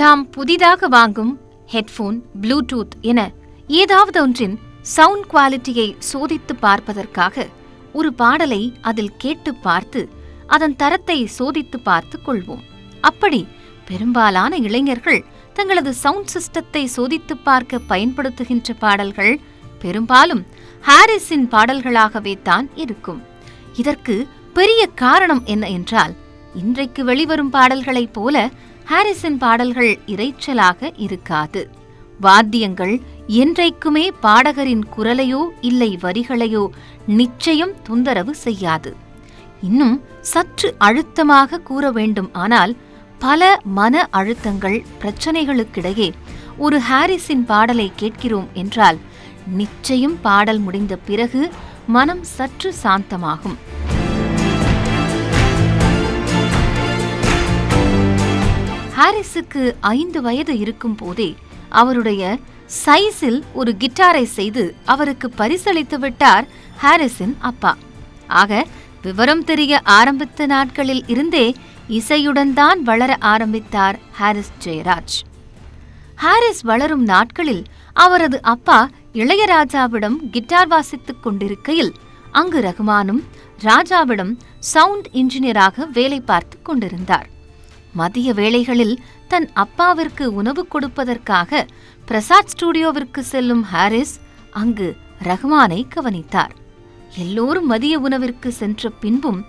நாம் புதிதாக வாங்கும் ஹெட்போன் ப்ளூடூத் என ஏதாவது ஒன்றின் சவுண்ட் குவாலிட்டியை சோதித்து பார்ப்பதற்காக ஒரு பாடலை அதில் கேட்டு பார்த்து அதன் தரத்தை சோதித்து பார்த்து கொள்வோம். அப்படி பெரும்பாலான இளைஞர்கள் தங்களது சவுண்ட் சிஸ்டத்தை சோதித்து பார்க்க பயன்படுத்துகின்ற பாடல்கள் பெரும்பாலும் ஹாரிஸின் பாடல்களாகவே தான் இருக்கும். இதற்கு பெரிய காரணம் என்ன என்றால் இன்றைக்கு வெளிவரும் பாடல்களைப் போல ஹாரிஸின் பாடல்கள் இரைச்சலாக இருக்காது. வாத்தியங்கள் என்றைக்குமே பாடகரின் குரலையோ இல்லை வரிகளையோ நிச்சயம் தொந்தரவு செய்யாது. இன்னும் சற்று அழுத்தமாக கூற வேண்டும் ஆனால் பல மன அழுத்தங்கள் பிரச்சனைகளுக்கிடையே ஒரு ஹாரிஸின் பாடலை கேட்கிறோம் என்றால் நிச்சயம் பாடல் முடிந்த பிறகு மனம் சற்று சாந்தமாகும். ஹாரிஸுக்கு ஐந்து வயது இருக்கும் போதே அவருடைய சைஸில் ஒரு கிட்டாரை செய்து அவருக்கு பரிசளித்து விட்டார் ஹாரிஸின் அப்பா. ஆக விவரம் தெரிய ஆரம்பித்த நாட்களில் இருந்தே இசையுடன் தான் வளர ஆரம்பித்தார் ஹாரிஸ் ஜெயராஜ். ஹாரிஸ் வளரும் நாட்களில் அவரது அப்பா இளையராஜாவிடம் கிட்டார் வாசித்துக் கொண்டிருக்கையில் அங்கு ரகுமானும் ராஜாவிடம் சவுண்ட் இன்ஜினியராக வேலை பார்த்துக் கொண்டிருந்தார். மதிய வேளைகளில் தன் அப்பாவிற்கு உணவு கொடுப்பதற்காக பிரசாத் ஸ்டுடியோவிற்கு செல்லும் ஹாரிஸ் அங்கு ரஹ்மானை கவனித்தார். எல்லோரும் மதிய உணவிற்கு சென்ற பின்பும்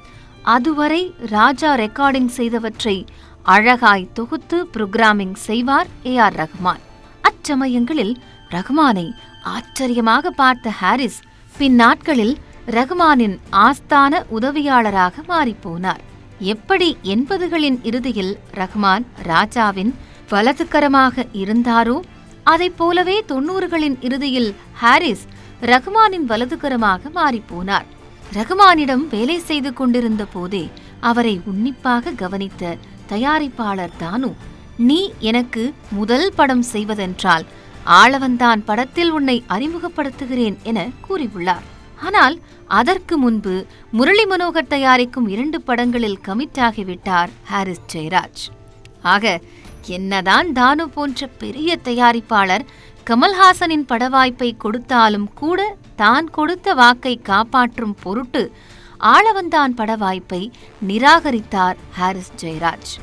அதுவரை ராஜா ரெக்கார்டிங் செய்தவற்றை அழகாய் தொகுத்து புரோகிராமிங் செய்வார் ஏ ஆர் ரஹ்மான். அச்சமயங்களில் ரஹ்மானை ஆச்சரியமாக பார்த்த ஹாரிஸ் பின் நாட்களில் ரஹ்மானின் ஆஸ்தான உதவியாளராக மாறிப்போனார். எப்படி எண்பதுகளின் இறுதியில் ரஹ்மான் ராஜாவின் வலதுகரமாக இருந்தாரோ அதைப் போலவே தொன்னூறுகளின் இறுதியில் ஹாரிஸ் ரஹ்மானின் வலதுகரமாக மாறிப்போனார். ரஹ்மானிடம் வேலை செய்து கொண்டிருந்த போதே அவரை உன்னிப்பாக கவனித்த தயாரிப்பாளர் தானு நீ எனக்கு முதல் படம் செய்வதென்றால் ஆளவந்தான் படத்தில் உன்னை அறிமுகப்படுத்துகிறேன் என கூறியுள்ளார். ஆனால் அதற்கு முன்பு முரளி மனோகர் தயாரிக்கும் இரண்டு படங்களில் கமிட் ஆகிவிட்டார் ஹாரிஸ் ஜெயராஜ். ஆக என்னதான் தானு போன்ற பெரிய தயாரிப்பாளர் கமல்ஹாசனின் பட வாய்ப்பை கொடுத்தாலும் கூட தான் கொடுத்த வாக்கை காப்பாற்றும் பொருட்டு ஆளவந்தான் பட வாய்ப்பை நிராகரித்தார் ஹாரிஸ் ஜெயராஜ்.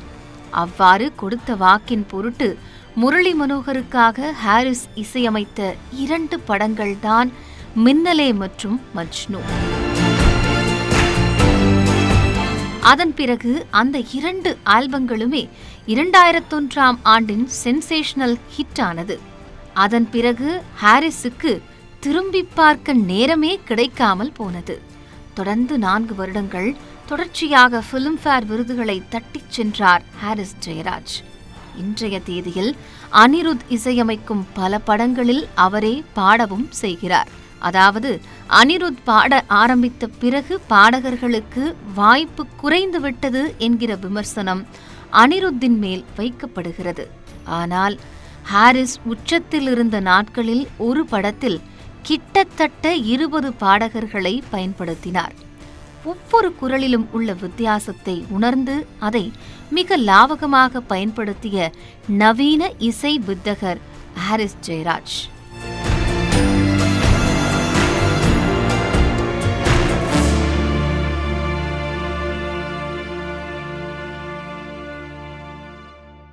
அவ்வாறு கொடுத்த வாக்கின் பொருட்டு முரளி மனோகருக்காக ஹாரிஸ் இசையமைத்த இரண்டு படங்கள்தான் மின்னலே மற்றும் மஜ்னு. அதன் பிறகு அந்த இரண்டு ஆல்பங்களுமே இரண்டாயிரத்தொன்றாம் ஆண்டின் சென்சேஷனல் ஹிட் ஆனது அதன் பிறகு ஹாரிஸுக்கு திரும்பி பார்க்க நேரமே கிடைக்காமல் போனது. தொடர்ந்து நான்கு வருடங்கள் தொடர்ச்சியாக ஃபிலிம்ஃபேர் விருதுகளை தட்டிச் சென்றார் ஹாரிஸ் ஜெயராஜ். இன்றைய தேதியில் அனிருத் இசையமைக்கும் பல படங்களில் அவரே பாடவும் செய்கிறார். அதாவது அனிருத் பாட ஆரம்பித்த பிறகு பாடகர்களுக்கு வாய்ப்பு குறைந்துவிட்டது என்கிற விமர்சனம் அனிருத்தின் மேல் வைக்கப்படுகிறது. ஆனால் ஹாரிஸ் உச்சத்தில் இருந்த நாட்களில் ஒரு படத்தில் கிட்டத்தட்ட இருபது பாடகர்களை பயன்படுத்தினார். ஒவ்வொரு குரலிலும் உள்ள வித்தியாசத்தை உணர்ந்து அதை மிக லாவகமாக பயன்படுத்திய நவீன இசை வித்தகர் ஹாரிஸ் ஜெயராஜ்.